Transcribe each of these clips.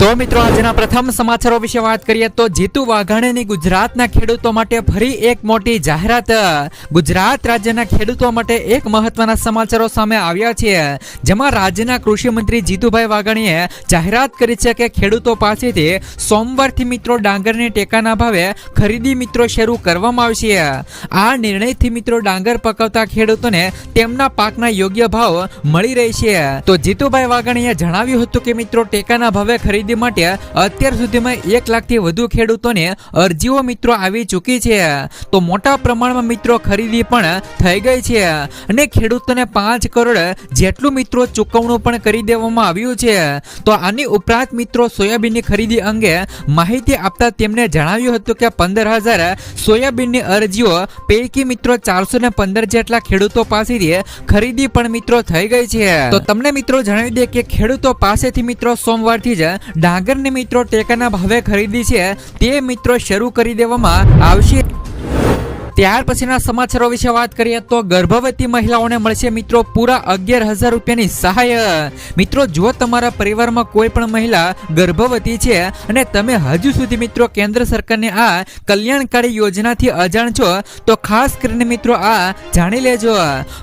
તો મિત્રો, આજના પ્રથમ સમાચારો વિશે વાત કરીએ તો જીતુ વાઘાણીની ગુજરાતના ખેડૂતો માટે ફરી એક મોટી જાહેરાત. ગુજરાત રાજ્યના ખેડૂતો માટે એક મહત્વના સમાચારો સામે આવ્યા છે. જેમાં રાજ્યના કૃષિ મંત્રી જીતુભાઈ વાઘાણીએ જાહેરાત કરી છે કે ખેડૂતો પાસેથી સોમવારથી મિત્રો ડાંગરની ટેકાના ભાવે ખરીદી મિત્રો શરૂ કરવામાં આવશે. આ નિર્ણયથી મિત્રો ડાંગર પકવતા ખેડૂતોને તેમના પાકના યોગ્ય ભાવ મળી રહેશે. તો જીતુભાઈ વાઘાણીએ જણાવ્યું હતું કે મિત્રો, ટેકાના ભાવે ખરીદી માટે અત્યાર સુધીમાં એક લાખથી વધુ ખેડૂતોને અરજીઓ મિત્રો આવી ચૂકી છે. તો મોટા પ્રમાણમાં મિત્રો ખરીદી પણ થઈ ગઈ છે અને ખેડૂતોને પાંચ કરોડ જેટલું મિત્રો ચૂકવણું પણ કરી દેવામાં આવ્યું છે. તો આની ઉપરાંત મિત્રો સોયાબીનની ખરીદી અંગે માહિતી આપતા તેમણે જણાવ્યું હતું કે પંદર હજાર સોયાબીનની અરજીઓ પૈકી મિત્રો ચારસો ને પંદર જેટલા ખેડૂતો પાસેથી ખરીદી પણ મિત્રો થઈ ગઈ છે. તો તમને મિત્રો જણાવી દે કે ખેડૂતો પાસેથી મિત્રો સોમવારથી જ ડાંગરની મિત્રો ટેકાના ભાવે ખરીદી છે. તે મિત્રો શરૂ કરી દેવામાં આવશે. ત્યાર પછીના સમાચારો વિશે વાત કરીએ તો ગર્ભવતી મહિલાઓને મળશે મિત્રો પૂરા અગિયાર હજાર રૂપિયાની સહાય. મિત્રો, જો તમારા પરિવારમાં કોઈ પણ મહિલા ગર્ભવતી છે અને તમે હજુ સુધી મિત્રો કેન્દ્ર સરકારની આ કલ્યાણકારી યોજનાથી અજાણ છો, તો ખાસ કરીને મિત્રો આ જાણી લેજો.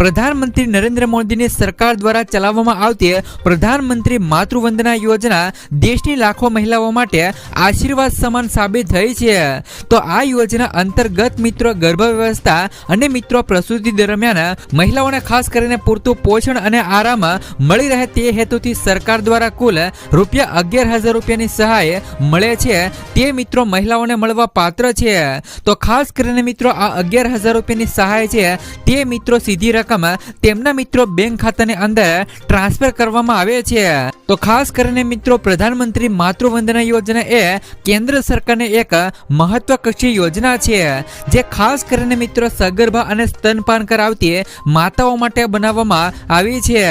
પ્રધાનમંત્રી નરેન્દ્ર મોદીની સરકાર દ્વારા ચલાવવામાં આવતી પ્રધાનમંત્રી માતૃવંદના યોજના દેશની લાખો મહિલાઓ માટે આશીર્વાદ સમાન સાબિત થઈ છે. તો આ યોજના અંતર્ગત મિત્રો ગર્ભ વ્યવસ્થા અને મિત્રો પ્રસૂતિ દરમિયાન મહિલાઓને ખાસ કરીને પૂરતું પોષણ અને આરામ મળી રહે તે હેતુથી સરકાર દ્વારા કુલ રૂપિયા અગિયાર હજાર રૂપિયાની સહાય મળે છે. તે મિત્રો મહિલાઓને મળવા પાત્ર છે. તો ખાસ કરીને મિત્રો આ અગિયાર હજાર રૂપિયાની સહાય છે. તે મિત્રો સીધી રકમ તેમના મિત્રો બેંક ખાતાની અંદર ટ્રાન્સફર કરવામાં આવે છે. તો ખાસ કરીને મિત્રો પ્રધાનમંત્રી માતૃવંદના યોજના એ કેન્દ્ર સરકારની એક મહત્વકક્ષી યોજના છે. જે ખાસ કરીને મિત્રો સગર્ભા અને સ્તનપાન કરાવતી માતાઓ માટે બનાવવામાં આવી છે.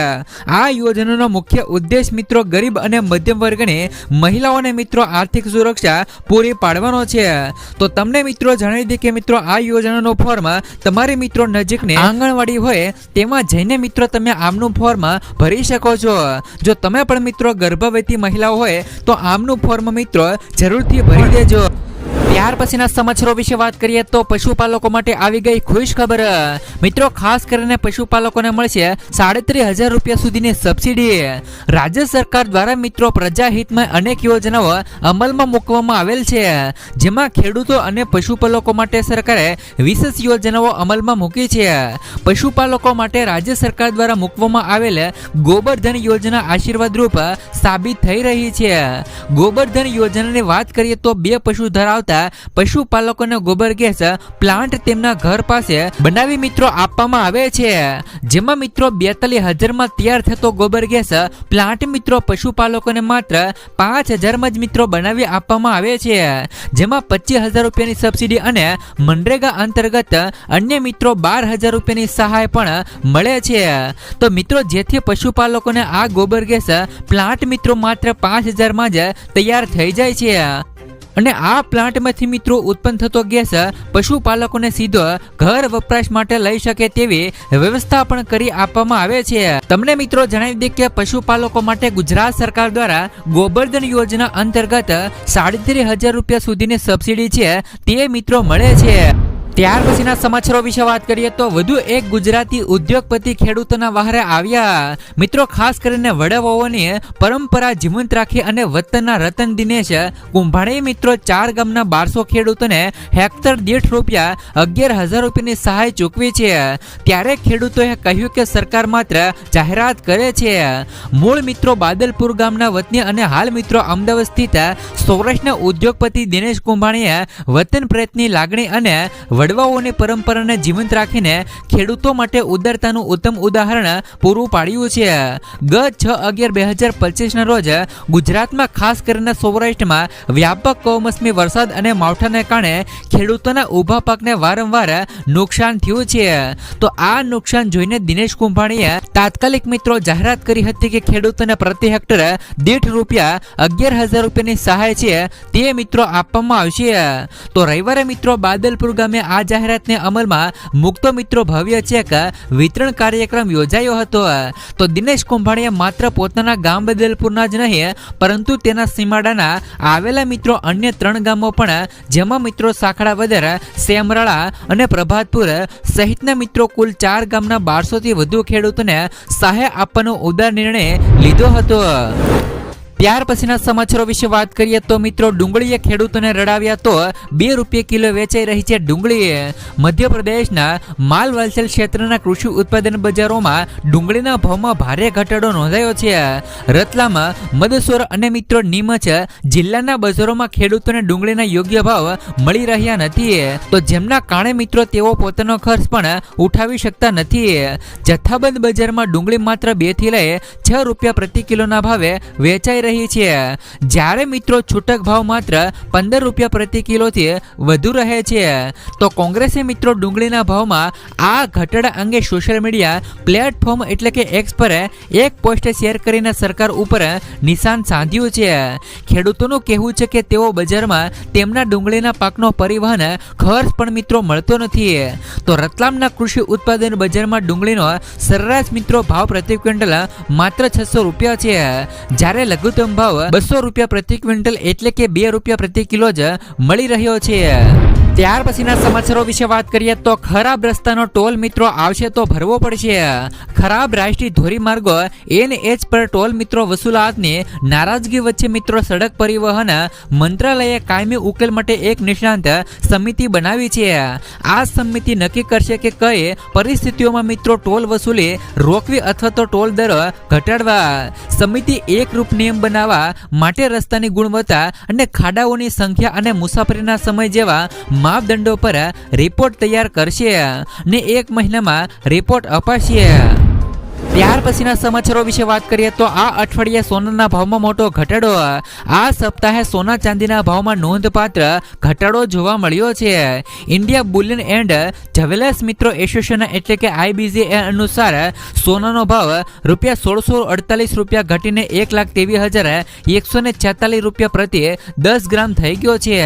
આ યોજનાનો મુખ્ય ઉદ્દેશ મિત્રો ગરીબ અને મધ્યમ વર્ગની મહિલાઓને મિત્રો આર્થિક સુરક્ષા પૂરી પાડવાનો છે. તો તમને મિત્રો જણાવી દે કે મિત્રો આ યોજનાનો ફોર્મ તમારી મિત્રો નજીકની આંગણવાડી હોય તેમાં જઈને મિત્રો તમે આમનું ફોર્મ ભરી શકો છો. જો તમે પણ મિત્રો ગર્ભવતી મહિલાઓ હોય તો આમનું ફોર્મ મિત્રો જરૂરથી ભરી દેજો. ત્યાર પછીના સમાચારો વિશે વાત કરીએ તો પશુપાલકો માટે આવી ગઈ ખુશ ખબર. મિત્રો, ખાસ કરીને પશુપાલકોને મળશે સાડત્રીસ હજાર રૂપિયા સુધીની સબસિડી. રાજ્ય સરકાર દ્વારા મિત્રો, પ્રજાહિતમાં અનેક યોજનાઓ અમલમાં મૂકવામાં આવેલ છે. જેમાં ખેડૂતો અને પશુપાલકો માટે સરકારે વિશેષ યોજનાઓ અમલમાં મૂકી છે. પશુપાલકો માટે રાજ્ય સરકાર દ્વારા મૂકવામાં આવેલ ગોબરધન યોજના આશીર્વાદરૂપ સાબિત થઈ રહી છે. ગોબરધન યોજનાની વાત કરીએ તો બે પશુ ધરાવતા પશુપાલકોને ગોબર ગેસ પ્લાન્ટ તેમના ઘર પાસે બનાવી મિત્રો આપવામાં આવે છે. જેમાં મિત્રો બેતાલીસ હજારમાં તૈયાર થતો ગોબર ગેસ પ્લાન્ટ મિત્રો પશુપાલકોને માત્ર પાંચ હજારમાં જ મિત્રો બનાવી આપવામાં આવે છે. જેમાં પચીસ હજાર રૂપિયાની સબસિડી અને મનરેગા અંતર્ગત અન્ય મિત્રો બાર હજાર રૂપિયાની સહાય પણ મળે છે. તો મિત્રો જેથી પશુપાલકોને આ ગોબર ગેસ પ્લાન્ટ મિત્રો માત્ર પાંચ હજારમાં જ તૈયાર થઈ જાય છે. અને આ પ્લાન્ટમાંથી મિત્રો ઉત્પન્ન થતો ગેસ પશુપાલકોને સીધો ઘર વપરાશ માટે લઈ શકે તેવી વ્યવસ્થા પણ કરી આપવામાં આવે છે. તમને મિત્રો જણાવી દે કે પશુપાલકો માટે ગુજરાત સરકાર દ્વારા ગોબરધન યોજના અંતર્ગત સાડત્રીસ હજાર રૂપિયા સુધીની સબસિડી છે તે મિત્રો મળે છે. ત્યાર પછીના સમાચારો વિશે વાત કરીએ તો વધુ એક ગુજરાતી ઉદ્યોગપતિ ખેડૂતોના વહારે આવ્યા. મિત્રો, ખાસ કરીને વડવાઓની પરંપરા જીવંત રાખી અને વતનના રતન દિનેશ કુંભાણી મિત્રો, ચાર ગામના બારસો ખેડૂતોને હેક્ટર દીઠ રૂપિયા અગિયાર હજાર રૂપિયાની સહાય ચૂકવી છે. ત્યારે ખેડૂતોએ કહ્યું કે સરકાર માત્ર જાહેરાત કરે છે. મૂળ મિત્રો, બાદલપુર ગામના વતની અને હાલ મિત્રો, અમદાવાદ સ્થિત સૌરાષ્ટ્રના ઉદ્યોગપતિ દિનેશ કુંભાણીએ વતન પ્રયત્નની લાગણી અને વડવાઓની પરંપરાને જીવંત રાખીને ખેડૂતો માટે ઉદારતાનું ઉત્તમ ઉદાહરણ પૂરું પાડ્યું છે. ગત છ અગિયાર બે હજાર પચીસના રોજ ગુજરાતમાં ખાસ કરીને સૌરાષ્ટ્રમાં વ્યાપક કમોસમી વરસાદ અને માવઠાને કારણે ખેડૂતોના ઊભા પાકને વારંવાર નુકસાન થયું છે. તો આ નુકસાન જોઈને દિનેશ કુંભાણીએ તાત્કાલિક મિત્રો જાહેરાત કરી હતી કે ખેડૂતોને પ્રતિ હેક્ટર દીઠ રૂપિયા અગિયાર હજાર રૂપિયાની સહાય છે તે મિત્રો આપવામાં આવશે. તો રવિવારે મિત્રો બાદલપુર ગામે આ જાહેરાતને અમલમાં મુકતો મિત્રો ભવ્ય ચેક વિતરણ કાર્યક્રમ યોજાયો હતો. તો દિનેશ કુંભાણીએ માત્ર પોતાના ગામ બદલપુરના જ નહીં, પરંતુ તેના સીમાડાના આવેલા મિત્રો અન્ય ત્રણ ગામો પણ, જેમાં મિત્રો સાખડાવદર સેમરાળા અને પ્રભાતપુર સહિતના મિત્રો કુલ ચાર ગામના બારસોથી વધુ ખેડૂતોને સહાય આપવાનો ઉદાર નિર્ણય લીધો હતો. ત્યાર પછીના સમાચારો વિશે વાત કરીએ તો મિત્રો, ડુંગળીએ ખેડૂતોને રડાવ્યા તો બે રૂપિયા કિલો વેચાઈ રહી છે ડુંગળીએ મધ્યપ્રદેશના માલ વલસેલ ક્ષેત્રના કૃષિ ઉત્પાદન બજારોમાં ડુંગળીના ભાવમાં ભારે ઘટાડો નોંધાયો છે. રતલામાં મદસોર અને મિત્રો, નીમચ જિલ્લાના બજારોમાં ખેડૂતોને ડુંગળીના યોગ્ય ભાવ મળી રહ્યા નથી. તો જેમના કારણે મિત્રો, તેઓ પોતાનો ખર્ચ પણ ઉઠાવી શકતા નથી. જથ્થાબંધ બજારમાં ડુંગળી માત્ર બેથી લઈ છ રૂપિયા પ્રતિ કિલોના ભાવે વેચાઈ રહી છે. જ્યારે મિત્રો છૂટક ભાવ માત્ર પંદર રૂપિયા પ્રતિ કિલોથી વધુ રહે છે, તો કોંગ્રેસે મિત્રો ડુંગળીના ભાવમાં આ ઘટાડા અંગે સોશિયલ મીડિયા પ્લેટફોર્મ એટલે કે એક્સ પર એક પોસ્ટ શેર કરીને સરકાર ઉપર નિશાન સાધ્યું છે. ખેડૂતોનું કહેવું છે કે તેઓ બજારમાં તેમના ડુંગળીના પાકનો પરિવહન ખર્ચ પણ મિત્રો મળતો નથી. તો રતલામના કૃષિ ઉત્પાદન બજારમાં ડુંગળીનો સરેરાશ મિત્રો ભાવ પ્રતિ ક્વિન્ટલ માત્ર છસો રૂપિયા છે. જ્યારે લઘુત્તમ ભાવ. બસો રૂપિયા પ્રતિ ક્વિન્ટલ એટલે કે બે રૂપિયા પ્રતિ કિલો જ મળી રહ્યો છે. ત્યાર પછીના સમાચારો વિશે વાત કરીએ તો ખરાબ રસ્તાનો ટોલ મિત્રો આવશે તો ભરવો પડશે. ખરાબ રાષ્ટ્રીય ધોરીમાર્ગો એનએચ પર ટોલ મિત્રો વસૂલાતની નારાજગી વચ્ચે મિત્રો સડક પરિવહન મંત્રાલયે કાયમી ઉકેલ માટે એક નિષ્ણાંત સમિતિ બનાવી છે. આ સમિતિ નક્કી કરશે કે કઈ પરિસ્થિતિઓમાં મિત્રો ટોલ વસૂલી રોકવી અથવા તો ટોલ દર ઘટાડવા. સમિતિ એકરૂપ નિયમ બનાવવા માટે રસ્તાની ગુણવત્તા અને ખાડાઓની સંખ્યા અને મુસાફરીના સમય જેવા માપદંડો પર રિપોર્ટ તૈયાર કરશે ને એક મહિનામાં રિપોર્ટ અપાશે. ત્યાર પછીના સમાચારો વિશે વાત કરીએ તો આ અઠવાડિયે સોનાના ભાવમાં મોટો ઘટાડો. આ સપ્તાહે સોના ચાંદીના ભાવમાં નોંધપાત્ર ઘટાડો જોવા મળ્યો છે. ઇન્ડિયા બુલિયન એન્ડ જવેલર્સ મિત્રો એસોસિએશન એટલે કે આઈબીજી અનુસાર સોનાનો ભાવ રૂપિયા સોળસો અડતાલીસ રૂપિયા ઘટીને એક લાખ તેવીસ હજાર એકસો ને છેતાલીસ રૂપિયા પ્રતિ દસ ગ્રામ થઈ ગયો છે.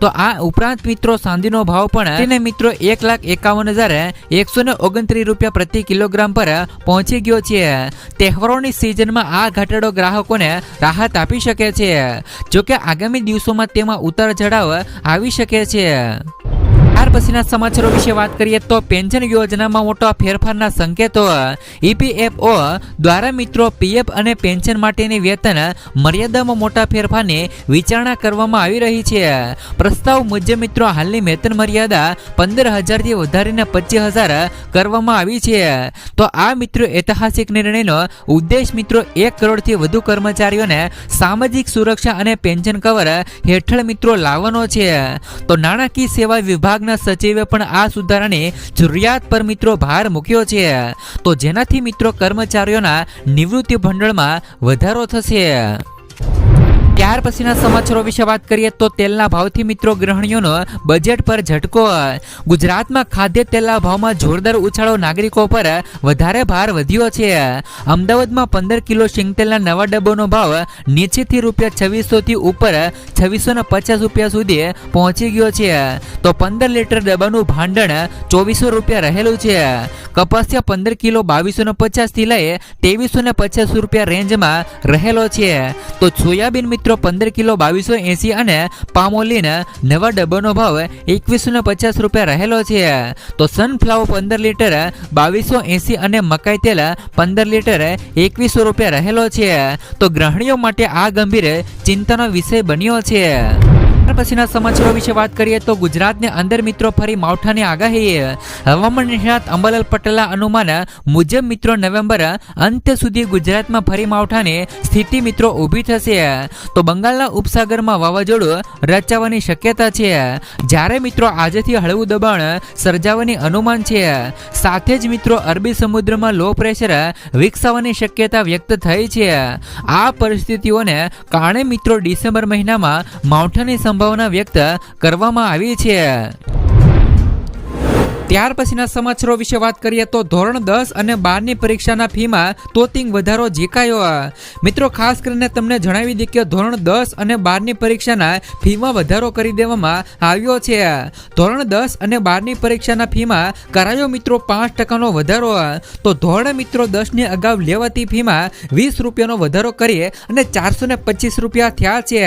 તો આ ઉપરાંત મિત્રો ચાંદીનો ભાવ પણ તેને મિત્રો એક લાખ એકાવન હજાર એકસો ને ઓગણત્રીસ રૂપિયા પ્રતિ કિલોગ્રામ પર પહોંચી ગયો છે. તહેવારોની સિઝનમાં આ ઘટાડો ગ્રાહકોને રાહત આપી શકે છે. જોકે આગામી દિવસોમાં તેમાં ઉતાર ચઢાવ આવી શકે છે. ત્યાર પછીના સમાચારો વિશે વાત કરીએ તો પેન્શન યોજનામાં મોટા ફેરફારના સંકેતો. ઈપીએફઓ દ્વારા મિત્રો પીએફ અને પેન્શન માટેની વેતન મર્યાદામાં મોટા ફેરફારની વિચારણા કરવામાં આવી રહી છે. પ્રસ્તાવ મુજબ મિત્રો હાલની વેતન મર્યાદા પંદર હજારથી વધારીને પચીસ હજાર કરવામાં આવી છે. તો આ મિત્રો ઐતિહાસિક નિર્ણયનો ઉદ્દેશ મિત્રો એક કરોડથી વધુ કર્મચારીઓને સામાજિક સુરક્ષા અને પેન્શન કવર હેઠળ મિત્રો લાવવાનો છે. તો નાણાકીય સેવા વિભાગના સચિવે પણ આ સુધારાની જરૂરિયાત પર મિત્રો ભાર મૂક્યો છે. તો જેનાથી મિત્રો કર્મચારીઓના નિવૃત્તિ ભંડોળમાં વધારો થશે. ત્યાર પછીના સમાચારો વિશે વાત કરીએ તો તેલના ભાવથી મિત્રો ગ્રહણીઓનો બજેટ પર ઝટકો. ગુજરાતમાં ખાદ્ય તેલના ભાવમાં જોરદાર ઉછાળો નાગરિકો પર વધારે ભાર વધ્યો છે. અમદાવાદમાં પંદર કિલો સિંગતેલના નવા ડબ્બોનો ભાવ નીચેથી રૂપિયા છવ્વીસોથી ઉપર છવ્વીસો પચાસ રૂપિયા સુધી પહોંચી ગયો છે. તો પંદર લીટર ડબ્બાનું ભાંડણ ચોવીસો રૂપિયા રહેલું છે. કપાસિયા પંદર કિલો બાવીસો ને પચાસથી લઈ ત્રેવીસો પચાસ રૂપિયા રેન્જમાં રહેલો છે. તો સોયાબીન મિત્રો પંદર કિલો બાવીસો એસી અને પામોલીન નવા ડબ્બાનો ભાવ એકવીસો ને પચાસ રૂપિયા રહેલો છે. તો સનફ્લાવર પંદર લીટર બાવીસો એસી અને મકાઈ તેલ પંદર લીટર એકવીસો રૂપિયા રહેલો છે. તો ગ્રહણીઓ માટે આ ગંભીર ચિંતાનો વિષય બન્યો છે. ત્યાર પછીના સમાચારો વિશે વાત કરીએ તો ગુજરાતને અંદર મિત્રો ફરી માવઠાની આગાહી. હવામાન નિષ્ણાત અંબાલાલ પટેલના અનુમાન મુજબ મિત્રો નવેમ્બર અંત સુધી ગુજરાતમાં ફરી માવઠાની સ્થિતિ મિત્રો ઊભી થશે. તો બંગાળના ઉપસાગરમાં વાવાઝોડું રચાવાની શક્યતા છે. જ્યારે મિત્રો આજથી હળવું દબાણ સર્જાવાની અનુમાન છે. સાથે જ મિત્રો અરબી સમુદ્રમાં લો પ્રેશર વિકસાવાની શક્યતા વ્યક્ત થઈ છે. આ પરિસ્થિતિઓને કારણે મિત્રો ડિસેમ્બર મહિનામાં માવઠાની સંભાવના વ્યક્ત કરવામાં આવી છે. ત્યાર પછીના સમાચારો વિશે વાત કરીએ તો ધોરણ દસ અને બારની પરીક્ષાના ફીમાં તોતિંગ વધારો ઝીકાયો. મિત્રો, ખાસ કરીને તમને જણાવી દઈએ કે ધોરણ દસ અને બારની પરીક્ષાના ફીમાં વધારો કરી દેવામાં આવ્યો છે. ધોરણ દસ અને બારની પરીક્ષાના ફીમાં કરાયો મિત્રો પાંચ ટકાનો વધારો. તો ધોરણ મિત્રો દસની અગાઉ લેવાતી ફીમાં વીસ રૂપિયાનો વધારો કરી અને ચારસો ને પચીસ રૂપિયા થયા છે.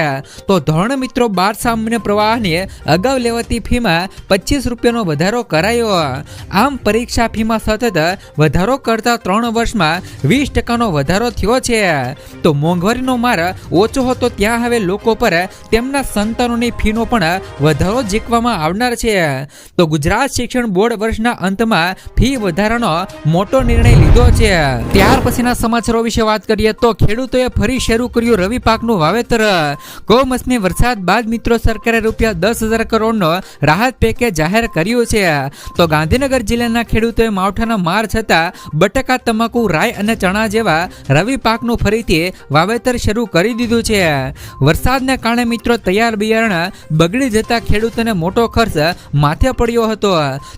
તો ધોરણ મિત્રો બાર સામાન્ય પ્રવાહની અગાઉ લેવાતી ફીમાં પચીસ રૂપિયાનો વધારો કરાયો. આમ પરીક્ષા ફીમાં સતત વધારો કરતા ત્રણ વર્ષમાં વીસ ટકાનો વધારો થયો છે. તો મોંઘવારીનો માર ઓછો હતો ત્યાં હવે લોકો પર તેમના સંતાનોની ફીનો પણ વધારો ઝીકવામાં આવનાર છે. તો ગુજરાત શિક્ષણ બોર્ડ વર્ષના અંતમાં ફી વધારાનો મોટો નિર્ણય લીધો છે. ત્યાર પછીના સમાચારો વિશે વાત કરીએ તો ખેડૂતોએ ફરી શરૂ કર્યું રવિ પાકનું વાવેતર. કમોસમી વરસાદ બાદ મિત્રો સરકારે રૂપિયા દસ હજાર કરોડનો રાહત પેકેજ જાહેર કર્યું છે. તો ગાંધીનગર જિલ્લાના ખેડૂતોએ માવઠાના માર છતાં બટાકા તમાકુ રાય અને ચણા જેવા રવિ પાકનું ફરીથી વાવેતર શરૂ કરી દીધું છે. વરસાદને કારણે મિત્રો તૈયાર બિયારણ બગડી જતા ખેડૂતોને મોટો ખર્ચ માથે પડ્યો હતો.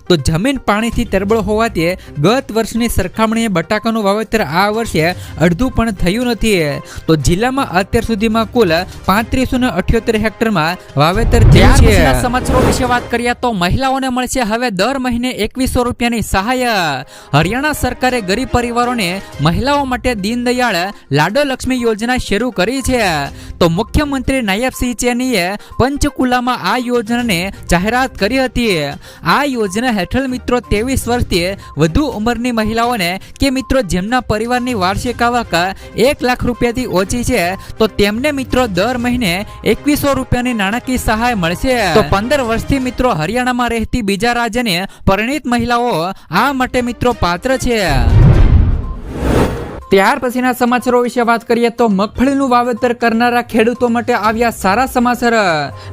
તો જમીન પાણીથી તરબળ હોવાથી ગત વર્ષની સરખામણીએ બટાકાનું વાવેતર આ વર્ષે અડધું પણ થયું નથી. તો જિલ્લામાં અત્યાર સુધીમાં કુલ પાંત્રીસો ને અઠ્યોતેર હેક્ટરમાં વાવેતર થયું છે. સમાચારો વિશે વાત કરીએ તો મહિલાઓને મળશે હવે દર મહિને એકવીસો રૂપિયાની સહાય. હરિયાણા સરકારે ગરીબ પરિવારોને મહિલાઓ માટે દીનદયાળ લાડો લક્ષ્મી યોજના શરૂ કરી છે. તો મુખ્યમંત્રી નાયબસિંહ ચેનીએ પંચકુલામાં આ યોજનાને જાહેરાત કરી હતી. આ યોજના હેઠળ મિત્રો ત્રેવીસ વર્ષથી વધુ ઉંમરની મહિલાઓને કે મિત્રો જેમના પરિવારની વાર્ષિક આવક એક લાખ રૂપિયાથી ઓછી છે, તો તેમને મિત્રો દર મહિને એકવીસો રૂપિયાની નાણાકીય સહાય મળશે. તો પંદર વર્ષથી મિત્રો હરિયાણામાં રહેતી બીજા રાજ્યની પરિણીત મહિલાઓ આ માટે મિત્રો પાત્ર છે. ત્યાર પછીના સમાચારો વિશે વાત કરીએ તો મગફળીનું વાવેતર કરનારા ખેડૂતો માટે આવ્યા સારા સમાચાર.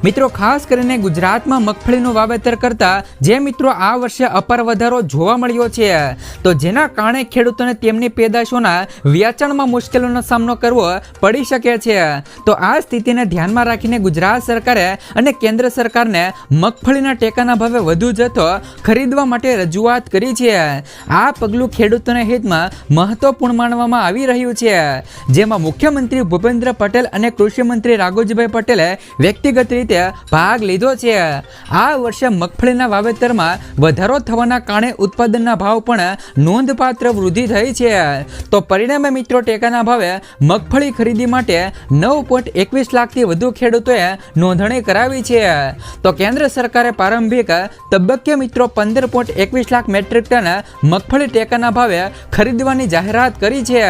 મિત્રો, ખાસ કરીને ગુજરાતમાં મગફળીનું વાવેતર કરતા જે મિત્રો આ વર્ષે અપાર વધારો જોવા મળ્યો છે, તો જેના કારણે ખેડૂતોને તેમની પેદાશોના વેચાણમાં મુશ્કેલીનો સામનો કરવો પડી શકે છે. તો આ સ્થિતિને ધ્યાનમાં રાખીને ગુજરાત સરકારે અને કેન્દ્ર સરકારને મગફળીના ટેકાના ભાવે વધુ જથ્થો ખરીદવા માટે રજૂઆત કરી છે. આ પગલું ખેડૂતોના હિતમાં મહત્વપૂર્ણ માનવામાં આવી રહ્યું છે. જેમાં મુખ્યમંત્રી ભૂપેન્દ્ર પટેલ અને કૃષિમંત્રી રાઘોજીભાઈ પટેલે વ્યક્તિગત રીતે ભાગ લીધો છે. આ વર્ષે મગફળીના વાવેતરમાં વધારો થવાના કારણે ઉત્પાદનના ભાવ પણ નોંધપાત્ર વૃદ્ધિ થઈ છે. તો પરિણામે મિત્રો, ટેકાના ભાવે મગફળી ખરીદી માટે નવ પોઈન્ટ એકવીસ લાખથી વધુ ખેડૂતોએ નોંધણી કરાવી છે. તો કેન્દ્ર સરકારે પ્રારંભિક તબક્કે મિત્રો, પંદર પોઈન્ટ એકવીસ લાખ મેટ્રિક ટન મગફળી ટેકાના ભાવે ખરીદવાની જાહેરાત કરી છે.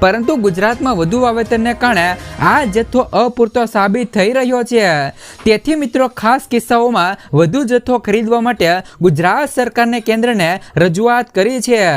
પરંતુ ગુજરાતમાં વધુ વાવેતરને કારણે આ જથ્થો અપૂરતો સાબિત થઈ રહ્યો છે. તેથી મિત્રો, ખાસ કિસ્સાઓમાં વધુ જથ્થો ખરીદવા માટે ગુજરાત સરકારને કેન્દ્રને રજૂઆત કરી છે.